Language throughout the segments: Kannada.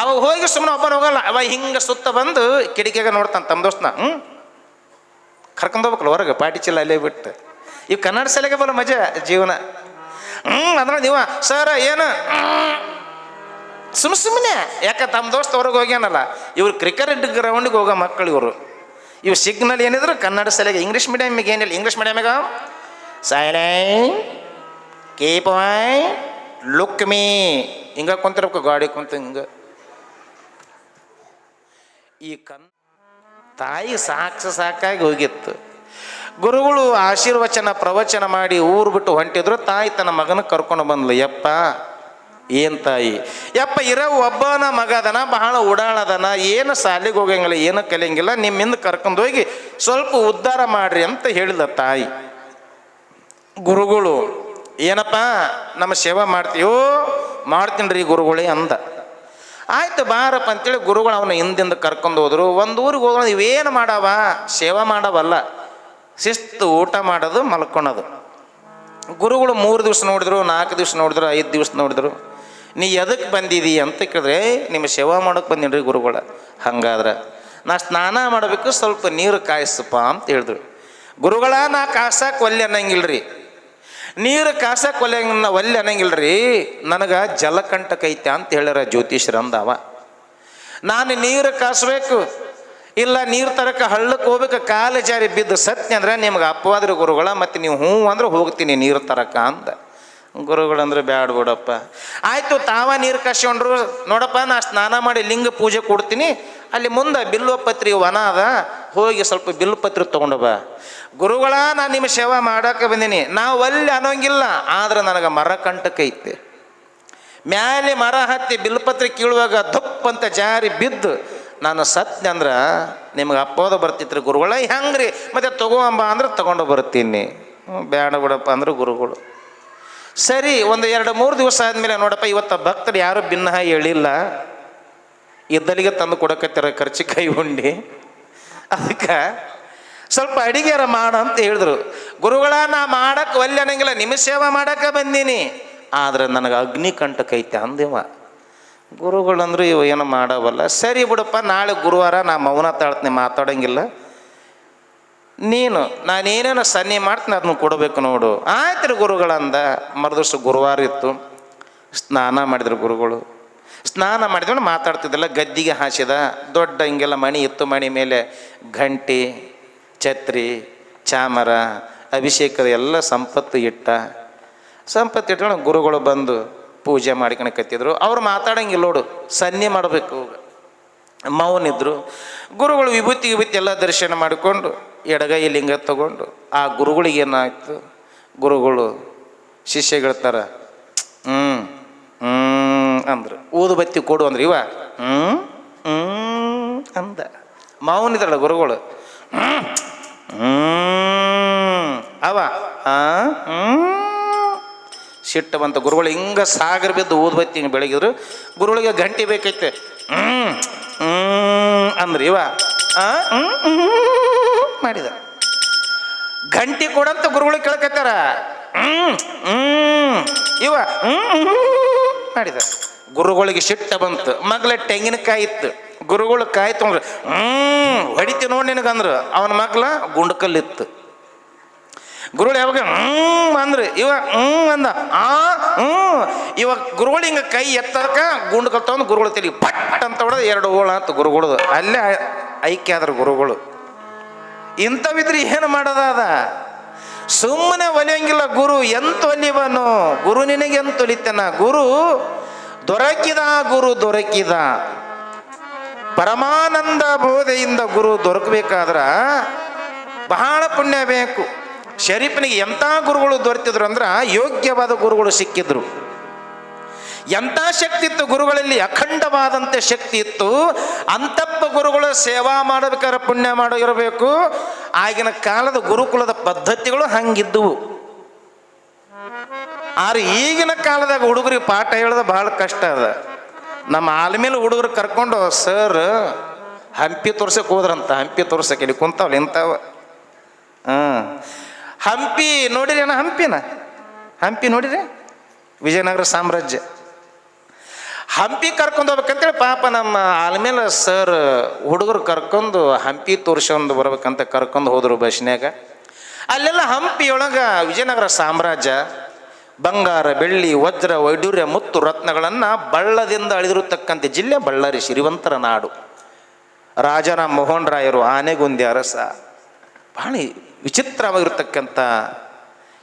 ಅವಾಗ ಹೋಗಿ ಸುಮ್ಮನೆ ಒಬ್ಬನ ಹೋಗಲ್ಲ. ಅವ ಹಿಂಗೆ ಸುತ್ತ ಬಂದು ಕಿಟಕಿಯಾಗ ನೋಡ್ತಾನೆ ತಮ್ಮ ದೋಸ್ತನ. ಹ್ಞೂ ಕರ್ಕೊಂಡು ಹೋಗ್ಬೇಕಲ್ಲ ಹೊರಗೆ, ಪಾಟಿ ಚೀಲ ಅಲ್ಲೇ ಬಿಟ್ಟು. ಇವು ಕನ್ನಡ ಶಾಲೆಗೆ ಬಲ್ಲ ಮಜಾ ಜೀವನ. ಹ್ಞೂ ಅಂದ್ರೆ ನೀವು, ಸರ, ಏನು? ಸುಮ್ಮ ಸುಮ್ಮನೆ ಯಾಕೆ ತಮ್ಮ ದೋಸ್ತ ಹೊರಗೆ ಹೋಗ್ಯಾನಲ್ಲ. ಇವ್ರು ಕ್ರಿಕೆಟ್ ಗ್ರೌಂಡಿಗೆ ಹೋಗೋ ಮಕ್ಕಳು ಇವರು. ಇವು ಸಿಗ್ನಲ್ ಏನಿದ್ರು ಕನ್ನಡ ಶಾಲೆಗೆ ಇಂಗ್ಲೀಷ್ ಮೀಡಿಯಮ್ಗೆ ಏನಿಲ್ಲ ಇಂಗ್ಲೀಷ್ ಮೀಡಿಯಮ್ಗ ಕೀಪ್ ಲುಕ್ ಮೀ ಹಿಂಗ ಕುಂತಿರ್ಬೇಕು, ಗಾಡಿ ಕುಂತ ಹಿಂಗ. ಈ ಕನ್ ತಾಯಿ ಸಾಕ್ಷ ಸಾಕಾಗಿ ಹೋಗಿತ್ತು. ಗುರುಗಳು ಆಶೀರ್ವಚನ, ಪ್ರವಚನ ಮಾಡಿ ಊರು ಬಿಟ್ಟು ಹೊಂಟಿದ್ರು, ತಾಯಿ ತನ್ನ ಮಗನ ಕರ್ಕೊಂಡು ಬಂದ್ಲು. ಯಪ್ಪ, ಏನ್ ತಾಯಿ? ಯಪ್ಪ ಇರೋ ಒಬ್ಬನ ಮಗ ಅದನ ಬಹಳ ಉಡಾಳದನ, ಏನು ಸಾಲಿಗೆ ಹೋಗಂಗಿಲ್ಲ, ಏನು ಕಲಿಯಂಗಿಲ್ಲ, ನಿಮ್ಮಿಂದ ಕರ್ಕೊಂಡು ಹೋಗಿ ಸ್ವಲ್ಪ ಉದ್ಧಾರ ಮಾಡ್ರಿ ಅಂತ ಹೇಳಿದ ತಾಯಿ. ಗುರುಗಳು, ಏನಪ್ಪ, ನಮ್ಮ ಸೇವಾ ಮಾಡ್ತೀವೋ ಮಾಡ್ತೀನಿ ರೀ ಗುರುಗಳೇ ಅಂದ. ಆಯ್ತು ಬಾರಪ್ಪ ಅಂತೇಳಿ ಗುರುಗಳು ಅವನ ಹಿಂದಿಂದ ಕರ್ಕೊಂಡು ಹೋದ್ರು. ಒಂದು ಊರಿಗೆ ಹೋಗೋಣ ಇವೇನು ಮಾಡವ? ಸೇವಾ ಮಾಡವಲ್ಲ. ಶಿಸ್ತು ಊಟ ಮಾಡೋದು, ಮಲ್ಕೊಳೋದು. ಗುರುಗಳು ಮೂರು ದಿವಸ ನೋಡಿದ್ರು, ನಾಲ್ಕು ದಿವಸ ನೋಡಿದ್ರು, ಐದು ದಿವಸ ನೋಡಿದ್ರು. ನೀ ಎದಕ್ಕೆ ಬಂದಿದಿ ಅಂತ ಕೇಳಿದ್ರೆ ನಿಮ್ಮ ಸೇವಾ ಮಾಡೋಕೆ ಬಂದೀನಿ ರೀ ಗುರುಗಳ. ಹಂಗಾದ್ರೆ ನಾ ಸ್ನಾನ ಮಾಡಬೇಕು, ಸ್ವಲ್ಪ ನೀರು ಕಾಯಿಸಪ್ಪ ಅಂತ ಹೇಳಿದ್ರು. ಗುರುಗಳ, ನಾ ಕಾಸಕ್ಕೆ ಒಲ್ಲೆ ಅನ್ನಂಗಿಲ್ಲ ನೀರು ಕಾಸ ಕೊಲೆ ಒಲ್ಲೆ ಅನ್ನಂಗಿಲ್ಲ ರೀ ನನಗೆ ಜಲಕಂಟಕ ಐತೆ ಅಂತ ಹೇಳ್ಯಾರ ಜ್ಯೋತಿಷ್ಯರು ಅಂದವ. ನಾನು ನೀರು ಕಾಸಬೇಕು, ಇಲ್ಲ ನೀರು ತರಕ ಹಳ್ಳಕ್ಕೆ ಹೋಗ್ಬೇಕು, ಕಾಲು ಜಾರಿ ಬಿದ್ದು ಸತ್ಯ ಅಂದ್ರೆ ನಿಮ್ಗೆ ಅಪ್ಪವಾದ್ರೆ ಗುರುಗಳ, ಮತ್ತು ನೀವು ಹ್ಞೂ ಅಂದ್ರೆ ಹೋಗ್ತೀನಿ ನೀರು ತರಕ ಅಂದ. ಗುರುಗಳಂದ್ರೆ ಬ್ಯಾಡ ಬಿಡಪ್ಪ. ಆಯಿತು ತಾವ ನೀರು ಕಾಸ್ಕೊಂಡ್ರು, ನೋಡಪ್ಪ ನಾ ಸ್ನಾನ ಮಾಡಿ ಲಿಂಗ ಪೂಜೆ ಕೊಡ್ತೀನಿ, ಅಲ್ಲಿ ಮುಂದೆ ಬಿಲ್ವಪತ್ರಿ ವನ ಅದ ಹೋಗಿ ಸ್ವಲ್ಪ ಬಿಲ್ವಪತ್ರಿ ತೊಗೊಂಡು ಬಾ. ಗುರುಗಳ, ನಾನು ನಿಮ್ಮ ಸೇವಾ ಮಾಡಕ್ಕೆ ಬಂದೀನಿ. ನಾವು ಅಲ್ಲಿ ಅನ್ನೋಂಗಿಲ್ಲ, ಆದ್ರೆ ನನಗೆ ಮರ ಕಂಟಕೈತೆ ಮ್ಯಾಲೆ ಮರ ಹತ್ತಿ ಬಿಲ್ಪತ್ರೆ ಕೀಳುವಾಗ ದಪ್ಪ ಅಂತ ಜಾರಿ ಬಿದ್ದು ನಾನು ಸತ್ಯ ಅಂದ್ರೆ ನಿಮ್ಗೆ ಅಪ್ಪೋದ ಬರ್ತಿತ್ರಿ ಗುರುಗಳ, ಹೆಂಗ್ರಿ? ಮತ್ತೆ ತಗೋಂಬ ಅಂದ್ರೆ ತಗೊಂಡು ಬರ್ತೀನಿ. ಬೇಡ ಬಿಡಪ್ಪ ಅಂದ್ರೆ ಗುರುಗಳು. ಸರಿ, ಒಂದು ಎರಡು ಮೂರು ದಿವಸ ಆದಮೇಲೆ ನೋಡಪ್ಪ, ಇವತ್ತು ಭಕ್ತರು ಯಾರು ಭಿನ್ನ ಹೇಳಿಲ್ಲ. ಇದ್ದಲಿಗೆ ತಂದು ಕೊಡಕತ್ತಿರ ಖರ್ಚು ಕೈ ಉಂಡಿ. ಅದಕ್ಕೆ ಸ್ವಲ್ಪ ಅಡಿಗೆರ ಮಾಡ ಅಂತ ಹೇಳಿದ್ರು. ಗುರುಗಳ, ನಾ ಮಾಡಕ್ಕೆ ಒಲ್ಲೆ ಅನ್ನಂಗಿಲ್ಲ ನಿಮ್ಮ ಸೇವೆ ಮಾಡಕ್ಕೆ ಬಂದೀನಿ. ಆದ್ರೆ ನನಗೆ ಅಗ್ನಿ ಕಂಟಕೈತೆ ಅಂದೇವ. ಗುರುಗಳಂದ್ರು ಇವ ಏನು ಮಾಡವಲ್ಲ. ಸರಿ ಬಿಡಪ್ಪ, ನಾಳೆ ಗುರುವಾರ ನಾ ಮೌನ ತಾಳ್ತೀನಿ ಮಾತಾಡೋಂಗಿಲ್ಲ. ನೀನು ನಾನೇನೇನು ಸನ್ನಿ ಮಾಡ್ತೀನಿ ಅದನ್ನು ಕೊಡಬೇಕು ನೋಡು. ಆಯ್ತು ರೀ ಗುರುಗಳಂದ. ಮರುದಿವ್ಸ ಗುರುವಾರ ಇತ್ತು. ಸ್ನಾನ ಮಾಡಿದ್ರು ಗುರುಗಳು. ಸ್ನಾನ ಮಾಡಿದವನು ಮಾತಾಡ್ತಿದ್ದಲ್ಲ, ಗದ್ದಿಗೆ ಹಾಸಿದ, ದೊಡ್ಡ ಹಿಂಗೆಲ್ಲ ಮಣಿ ಇತ್ತು, ಮಣಿ ಮೇಲೆ ಘಂಟಿ, ಛತ್ರಿ, ಚಾಮರ, ಅಭಿಷೇಕದ ಎಲ್ಲ ಸಂಪತ್ತು ಇಟ್ಟ. ಸಂಪತ್ತು ಇಟ್ಕೊಂಡು ಗುರುಗಳು ಬಂದು ಪೂಜೆ ಮಾಡ್ಕೊಳಕತ್ತಿದ್ರು ಅವ್ರು ಮಾತಾಡೋಂಗಿಲ್ಲ ನೋಡು, ಸನ್ನಿ ಮಾಡಬೇಕು ಮೌನಿದ್ರು. ಗುರುಗಳು ವಿಭೂತಿ ವಿಭೂತಿ ಎಲ್ಲ ದರ್ಶನ ಮಾಡಿಕೊಂಡು ಎಡಗೈ ಲಿಂಗ ತಗೊಂಡು ಆ ಗುರುಗಳಿಗೆ ಏನಾಯ್ತು? ಗುರುಗಳು ಶಿಷ್ಯಗಳ ಥರ ಅಂದ್ರು, ಊದು ಬತ್ತಿ ಕೊಡು ಅಂದ್ರೆ ಇವ ಹ್ಞೂ ಅಂದ. ಮೌನಿದ್ರಲ್ಲ ಗುರುಗಳು ಅವ ಸಿಟ್ಟು ಬಂತು ಗುರುಗಳು, ಹಿಂಗೆ ಸಾಗರ ಬಿದ್ದು ಊದ್ಬತ್ತಿ ಹಿಂಗೆ ಬೆಳಗಿದ್ರು ಗುರುಗಳಿಗೆ ಗಂಟೆ ಬೇಕೈತೆ ಅಂದ್ರಿ ಇವ ಮಾಡಿದ. ಗಂಟೆ ಕೊಡಂತ ಗುರುಗಳು ಕೇಳ್ಕತ್ತಾರ ಇವ ಮಾಡಿದ. ಗುರುಗಳಿಗೆ ಸಿಟ್ಟ ಬಂತು. ಮಗ್ಲ ತೆಂಗಿನಕಾಯಿ ಇತ್ತು. ಗುರುಗಳು ಕಾಯಿ ತೊಗೊಂಡ್ರೆ ಹ್ಞೂ ಹೊಡಿತಿ ನೋಡಿ ನಿನಗಂದ್ರು. ಅವನ ಮಗ್ಲ ಗುಂಡಕಲ್ಲಿತ್ತು. ಗುರುಗಳು ಯಾವಾಗ ಹ್ಞೂ ಅಂದ್ರೆ. ಇವ ಹ್ಞೂ ಅಂದ. ಆ ಹ್ಞೂ ಇವಾಗ ಗುರುಗಳು ಹಿಂಗೆ ಕೈ ಎತ್ತದಕ್ಕ ಗುಂಡು ತಗೊಂಡು ಗುರುಗಳು ತಲೆ ಪಟ್ ಅಂತ ಹೊಡೆದು ಎರಡು ಓಳ ಅಂತ ಗುರುಗಳದು. ಅಲ್ಲೇ ಐಕ್ಯ ಆದ್ರ ಗುರುಗಳು. ಇಂಥವಿದ್ರೆ ಏನು ಮಾಡೋದಾದ? ಸುಮ್ಮನೆ ಒಲಿಯಂಗಿಲ್ಲ ಗುರು. ಎಂತ ಒಲಿವನು ಗುರು ನಿನಗೆ ಎಂತ ಒಲಿತಾನ? ಗುರು ದೊರಕಿದ ಗುರು ದೊರಕಿದ. ಪರಮಾನಂದ ಬೋಧೆಯಿಂದ ಗುರು ದೊರಕಬೇಕಾದ್ರ ಬಹಳ ಪುಣ್ಯ ಬೇಕು. ಶರೀಫನಿಗೆ ಎಂಥ ಗುರುಗಳು ದೊರೆತಿದ್ರು ಅಂದ್ರೆ ಯೋಗ್ಯವಾದ ಗುರುಗಳು ಸಿಕ್ಕಿದ್ರು. ಎಂಥ ಶಕ್ತಿ ಇತ್ತು ಗುರುಗಳಲ್ಲಿ? ಅಖಂಡವಾದಂತೆ ಶಕ್ತಿ ಇತ್ತು. ಅಂತಪ್ಪ ಗುರುಗಳು ಸೇವಾ ಮಾಡಬೇಕಾದ್ರೆ ಪುಣ್ಯ ಮಾಡೋ ಇರಬೇಕು ಆಗಿನ ಕಾಲದ ಗುರುಕುಲದ ಪದ್ಧತಿಗಳು ಹಂಗಿದ್ದವು. ಆದ್ರೆ ಈಗಿನ ಕಾಲದಾಗ ಹುಡುಗರಿಗೆ ಪಾಠ ಹೇಳೋದು ಬಹಳ ಕಷ್ಟ ಅದ. ನಮ್ಮ ಆಲ್ಮೇಲೆ ಹುಡುಗರು ಕರ್ಕೊಂಡು, ಸರ್, ಹಂಪಿ ತೋರ್ಸಕ್ಕೆ ಹೋದ್ರಂತ, ಹಂಪಿ ತೋರ್ಸಕ್ಕೆ ಇಲ್ಲಿ ಕುಂತಾವಲ್ಲ ಇಂಥವ. ಹಂಪಿ ನೋಡಿರಿ ಅಣ್ಣ, ಹಂಪಿನ? ಹಂಪಿ ನೋಡಿರಿ? ವಿಜಯನಗರ ಸಾಮ್ರಾಜ್ಯ. ಹಂಪಿ ಕರ್ಕೊಂಡು ಹೋಗ್ಬೇಕಂತೇಳಿ ಪಾಪ ನಮ್ಮ ಆಲ್ಮೇಲೆ ಸರ್ ಹುಡುಗರು ಕರ್ಕೊಂಡು ಹಂಪಿ ತೋರಿಸ್ಕೊಂಡು ಬರ್ಬೇಕಂತ ಕರ್ಕೊಂಡು ಹೋದ್ರು ಬಸ್ನ್ಯಾಗ. ಅಲ್ಲೆಲ್ಲ ಹಂಪಿಯೊಳಗೆ ವಿಜಯನಗರ ಸಾಮ್ರಾಜ್ಯ ಬಂಗಾರ, ಬೆಳ್ಳಿ, ವಜ್ರ ವೈಡೂರ್ಯ ಮುತ್ತು ರತ್ನಗಳನ್ನು ಬಳ್ಳದಿಂದ ಅಳಿದಿರತಕ್ಕಂಥ ಜಿಲ್ಲೆ ಬಳ್ಳಾರಿ ಶ್ರೀವಂತರ ನಾಡು. ರಾಜನ ಮೋಹನ್ ರಾಯರು ಆನೆಗುಂದಿ ಅರಸ. ಭಾಳ ವಿಚಿತ್ರವಾಗಿರ್ತಕ್ಕಂಥ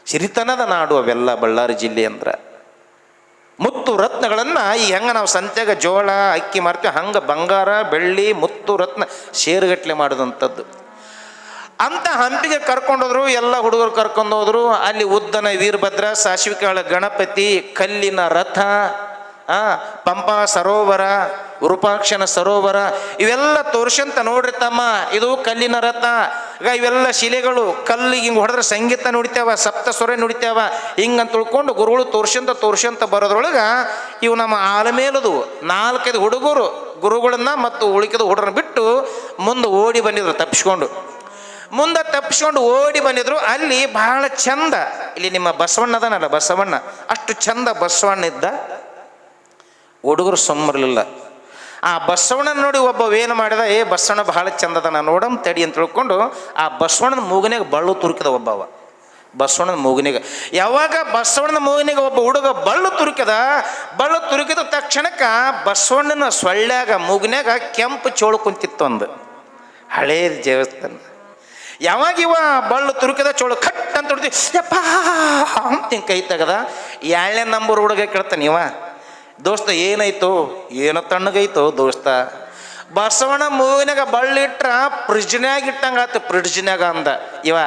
ಸಿರಿತನದ ನಾಡು ಅವೆಲ್ಲ ಬಳ್ಳಾರಿ ಜಿಲ್ಲೆ ಅಂದ್ರೆ. ಮುತ್ತು ರತ್ನಗಳನ್ನು ಈ ಹೆಂಗೆ ನಾವು ಸಂತ್ಯಾಗ ಜೋಳ, ಅಕ್ಕಿ ಮಾರ್ತೀವಿ, ಹಂಗೆ ಬಂಗಾರ, ಬೆಳ್ಳಿ, ಮುತ್ತು ರತ್ನ ಶೇರುಗಟ್ಟಲೆ ಮಾಡಿದಂಥದ್ದು. ಅಂತ ಹಂಪಿಗೆ ಕರ್ಕೊಂಡೋದ್ರು, ಎಲ್ಲ ಹುಡುಗರು ಕರ್ಕೊಂಡು ಹೋದ್ರು ಅಲ್ಲಿ ಉದ್ದನ ವೀರಭದ್ರ ಸಾಶ್ವಿಕಾಳ ಗಣಪತಿ, ಕಲ್ಲಿನ ರಥ, ಆ, ಪಂಪಾ ಸರೋವರ ವಿರೂಪಾಕ್ಷನ ಸರೋವರ, ಇವೆಲ್ಲ ತೋರ್ಸಂತ ನೋಡ್ರಿ ತಮ್ಮ, ಇದು ಕಲ್ಲಿನ ರಥ. ಈಗ ಇವೆಲ್ಲ ಶಿಲೆಗಳು, ಕಲ್ಲು ಹಿಂಗೆ ಹೊಡೆದ್ರೆ ಸಂಗೀತ ನುಡಿತಾವ ಸಪ್ತ ಸ್ವರ ನುಡಿತಾವ ಹಿಂಗಂತ ತಿಳ್ಕೊಂಡು ಗುರುಗಳು ತೋರ್ಸಂತ ತೋರ್ಸಂತ ಬರೋದ್ರೊಳಗೆ ಇವು ನಮ್ಮ ಆಲಮೇಲದು ನಾಲ್ಕೈದು ಹುಡುಗರು ಗುರುಗಳನ್ನ ಮತ್ತು ಉಳಿಕಿದ ಹುಡುಗರನ್ನ ಬಿಟ್ಟು ಮುಂದೆ ಓಡಿ ಬಂದಿದ್ರು ತಪ್ಪಿಸ್ಕೊಂಡು. ಮುಂದೆ ತಪ್ಪಿಸ್ಕೊಂಡು ಓಡಿ ಬಂದಿದ್ರು, ಅಲ್ಲಿ ಬಹಳ ಚಂದ. ಇಲ್ಲಿ ನಿಮ್ಮ ಬಸವಣ್ಣ ಅದನಲ್ಲ, ಬಸವಣ್ಣ. ಅಷ್ಟು ಚಂದ ಬಸವಣ್ಣ ಇದ್ದ. ಹುಡುಗರು ಸುಮ್ಮರಲಿಲ್ಲ ಆ ಬಸವಣ್ಣನ ನೋಡಿ ಒಬ್ಬ ಏನು ಮಾಡಿದ, ಏ ಬಸವಣ್ಣ, ಬಹಳ ಚಂದದ ನಾನು ನೋಡಮ್ ತಡಿ ಅಂತ ತಿಳ್ಕೊಂಡು ಆ ಬಸವಣ್ಣನ ಮೂಗನೆಗೆ ಬಳ್ಳು ತುರುಕಿದ ಒಬ್ಬವ ಬಸವಣ್ಣನ ಮೂಗನಿಗೆ ಯಾವಾಗ ಬಸವಣ್ಣನ ಮೂಗನಿಗೆ ಒಬ್ಬ ಹುಡುಗ ಬಳ್ಳು ತುರುಕಿದ ಬಳ್ಳು ತುರುಕಿದ ತಕ್ಷಣಕ್ಕೆ ಬಸವಣ್ಣನ ಸೊಳ್ಳ್ಯಾಗ, ಮೂಗನ್ಯಾಗ ಕೆಂಪು ಚೋಳು ಕುಂತಿತ್ತು ಒಂದು ಹಳೇ ದೇವಸ್ಥಾನ. ಯಾವಾಗ ಇವ ಬಳ್ಳು ತುರುಕದ ಚೋಳು ಕಟ್ ಅಂತ ಹೊಡ್ತಿ ಯಪ್ಪ, ಅಂತ ಹಿಂಗೆ ಕೈ ತೆಗದ, ಏಳನೇ ನಂಬರ್ ಹುಡುಗ ಕೇಳ್ತಾನೆ ಇವ. ದೋಸ್ತ, ಏನಾಯ್ತು? ಏನೋ ತಣ್ಣಗೈತೋ ದೋಸ್ತ. ಬಸವಣ್ಣ ಮೂವಿನಾಗ ಬಳ್ಳಿಟ್ರ ಫ್ರಿಜ್ನ್ಯಾಗ ಇಟ್ಟಂಗೆ ಆತು, ಫ್ರಿಡ್ಜ್ನ್ಯಾಗ ಅಂದ. ಇವ,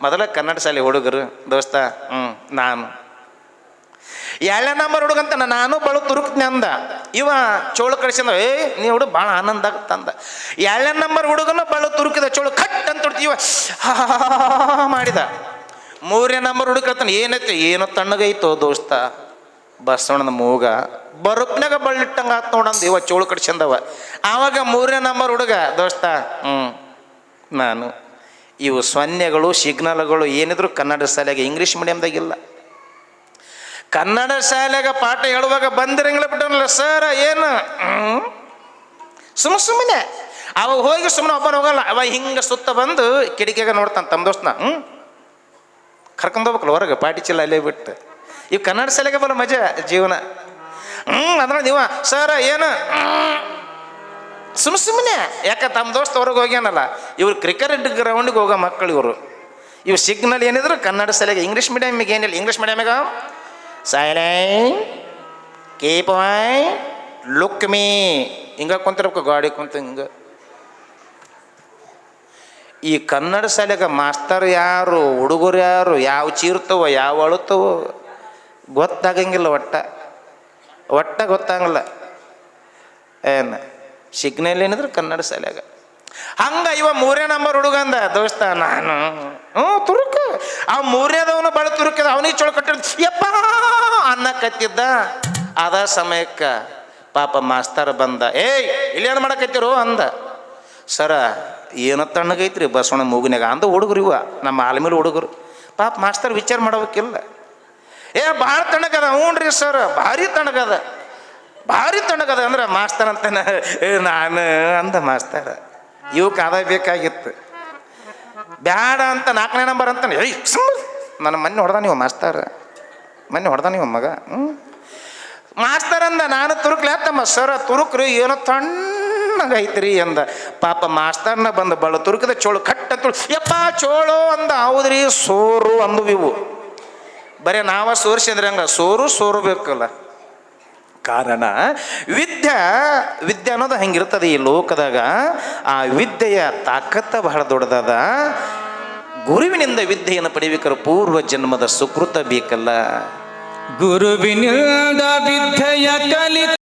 ಮೊದಲ ಕನ್ನಡ ಶಾಲೆ ಹುಡುಗರು, ದೋಸ್ತ ಹ್ಞೂ ನಾನು. ಏಳನೇ ನಂಬರ್ ಹುಡುಗಂತ ನಾನು ಬಳು ತುರುಕ್ತೀನಿ ಅಂದ. ಇವ ಚೋಳು ಕಳಿಸಿದ ಏ, ನೀ ಹುಡುಗ ಭಾಳ ಆನಂದ ಆಗುತ್ತಂದ ಏಳನೇ ನಂಬರ್ ಹುಡುಗನ ಬಳು ತುರುಕಿದ, ಚೋಳು ಕಟ್ ಅಂತ ಇವ ಮಾಡಿದ. ಮೂರನೇ ನಂಬರ್ ಹುಡುಗ ಹೇಳ್ತಾನೆ ಏನೈತೆ, ಏನೋ ತಣ್ಣಗೈತೋ ದೋಸ್ತ, ಬಸವಣ್ಣನ ಮೂಗ ಬರುಪ್ನಾಗ ಬಳ್ಳಿಟ್ಟಂಗ ಆತ್ ನೋಡಂದ ಇವ ಚೋಳು ಕಡ್ಸಂದವ ಆವಾಗ ಮೂರನೇ ನಂಬರ್ ಹುಡುಗ, ದೋಸ್ತ ಹ್ಞೂ ನಾನು, ಇವು ಸೊನ್ನೆಗಳು ಸಿಗ್ನಲ್ಗಳು ಏನಿದ್ರು ಕನ್ನಡ ಶಾಲೆಗೆ ಇಂಗ್ಲೀಷ್ ಮೀಡಿಯಮ್ದಾಗಿಲ್ಲ ಕನ್ನಡ ಶಾಲೆಗೆ ಪಾಠ ಹೇಳುವಾಗ ಬಂದಿರಂಗಿಲ್ಲ ಬಿಟ್ಟನಲ್ಲ ಸರ್, ಏನು? ಸುಮ್ ಸುಮ್ಮನೆ ಅವ ಹೋಗಿ ಸುಮ್ಮನೆ ಒಬ್ಬನ ಹೋಗಲ್ಲ, ಅವ ಹಿಂಗೆ ಸುತ್ತ ಬಂದು ಕಿಡಿಕೆಗ ನೋಡ್ತಾನೆ ತಮ್ಮ ದೋಸ್ತನ. ಹ್ಞೂ ಕರ್ಕೊಂಡೋಗ್ಬೇಕಲ್ಲ ಹೊರಗೆ, ಪಾಟಿ ಚೀಲ ಅಲ್ಲೇ ಬಿಟ್ಟು. ಇವು ಕನ್ನಡ ಶಾಲೆಗೆ ಬಲ್ಲ ಮಜಾ, ಜೀವನ. ಹ್ಞೂ ಅಂದ್ರೆ ನೀವ, ಸರ್, ಏನು? ಸುಮ್ಮ ಸುಮ್ಮನೆ ಯಾಕೆ ತಮ್ಮ ದೋಸ್ತ ಹೊರಗೆ ಹೋಗ್ಯಾನಲ್ಲ, ಇವ್ರು ಕ್ರಿಕೆಟ್ ಗ್ರೌಂಡಿಗೆ ಹೋಗೋ ಮಕ್ಕಳು ಇವರು. ಇವು ಸಿಗ್ನಲ್ ಏನಿದ್ರು ಕನ್ನಡ ಶಾಲೆಗೆ ಇಂಗ್ಲೀಷ್ ಮೀಡಿಯಮ್ಗೆ ಏನಿಲ್ಲ. English ಮೀಡಿಯಮ್ಗೆ silent keep my look me ಹಿಂಗೆ ಕುಂತಿರ್ಬೇಕು ಗಾಡಿ ಕುಂತ ಹಿಂಗೆ ಈ ಕನ್ನಡ ಶಾಲೆಗೆ ಮಾಸ್ತರ್ ಯಾರು, ಹುಡುಗರು ಯಾರು, ಯಾವ ಚೀರ್ತವ, ಯಾವ ಅಳುತ್ತವೋ ಗೊತ್ತಾಗಂಗಿಲ್ಲ ಒಟ್ಟ. ಒಟ್ಟ ಗೊತ್ತಾಗಲ್ಲ. ಏನು? ಸಿಗ್ನಲ್ ಏನಿದ್ರು ಕನ್ನಡ ಶಾಲೆಗ. ಹಂಗ ಇವ ಮೂರೇ ನಂಬರ್ ಹುಡುಗಂದ. ದೋಸ್ತ, ನಾನು, ಹ್ಞೂ, ತುರುಕು. ಆ ಮೂರನೇದವನು ಬಳ ತುರುಕಿದ. ಅವನಿಗೆ ಚೊಳ ಕಟ್ಟಿರ್. ಯಪ್ಪ ಅನ್ನಕತ್ತಿದ್ದ ಅದ ಸಮಯಕ್ಕೆ ಪಾಪ ಮಾಸ್ತರ್ ಬಂದ. ಏಯ್ ಇಲ್ಲೇನು ಮಾಡಕತ್ತಿರು ಅಂದ. ಸರ, ಏನೋ ತಣ್ಣಗೈತ್ರಿ ಬಸವಣ್ಣ ಮೂಗಿನಾಗ ಅಂದ ಹುಡುಗರು ಇವ, ನಮ್ಮ ಆಲ್ಮೇಲೆ ಹುಡುಗರು. ಪಾಪ ಮಾಸ್ತರ್ ವಿಚಾರ ಮಾಡಬೇಕಿಲ್ಲ. ಏ ಭಾಳ ತಣ್ಣಗದ. ಹ್ಞೂ ರೀ ಸರ್, ಭಾರಿ ತಣ್ಣಗದ. ಭಾರಿ ತಣ್ಣಗದ ಅಂದ್ರೆ ಮಾಸ್ತರ್ ಅಂತಾನೆ. ಏ, ನಾನು ಅಂದ ಮಾಸ್ತರ್. ಇವಕ್ಕೆ ಆದಾಯ ಬೇಕಾಗಿತ್ತು. ಬ್ಯಾಡ ಅಂತ ನಾಲ್ಕನೇ ನಂಬರ್ ಅಂತಾನೆ, ಏಯ್ ನನ್ನ ಮೊನ್ನೆ ಹೊಡೆದ ನೀವು, ಮಾಸ್ತಾರ. ಮೊನ್ನೆ ಹೊಡೆದ ನೀವು ಮಗ. ಹ್ಞೂ ಮಾಸ್ತಾರ ಅಂದ, ನಾನು ತುರುಕ್ಲೆ. ತಮ್ಮ ಸರ, ತುರುಕ್ರಿ, ಏನೋ ತಣ್ಣಗೈತ್ರಿ ಅಂದ. ಪಾಪ ಮಾಸ್ತರ್ನ ಬಂದ ಬಳ್ಳ ತುರುಕದ ಚೋಳು ಕಟ್ಟ ತುಳು. ಯಪ್ಪ, ಚೋಳು ಅಂದ, ಹೌದ್ರಿ, ಸೋರು ಅಂದು ಇವು. ಬರೀ ನಾವ ಸೋರಿಸಿದ್ರೆ ಹಂಗ? ಸೋರು ಸೋರು ಬೇಕಲ್ಲ. ಕಾರಣ. ವಿದ್ಯೆ ವಿದ್ಯೆ ಅನ್ನೋದು ಹಂಗಿರ್ತದೆ ಈ ಲೋಕದಾಗ? ಆ ವಿದ್ಯೆಯ ತಾಕತ್ತ ಬಹಳ ದೊಡ್ಡದದ. ಗುರುವಿನಿಂದ ವಿದ್ಯೆಯನ್ನು ಪಡಿಬೇಕಾದ್ರೆ ಪೂರ್ವ ಜನ್ಮದ ಸುಕೃತ ಬೇಕಲ್ಲ. ಗುರುವಿನಿಂದ ವಿದ್ಯೆಯ ಕಲಿ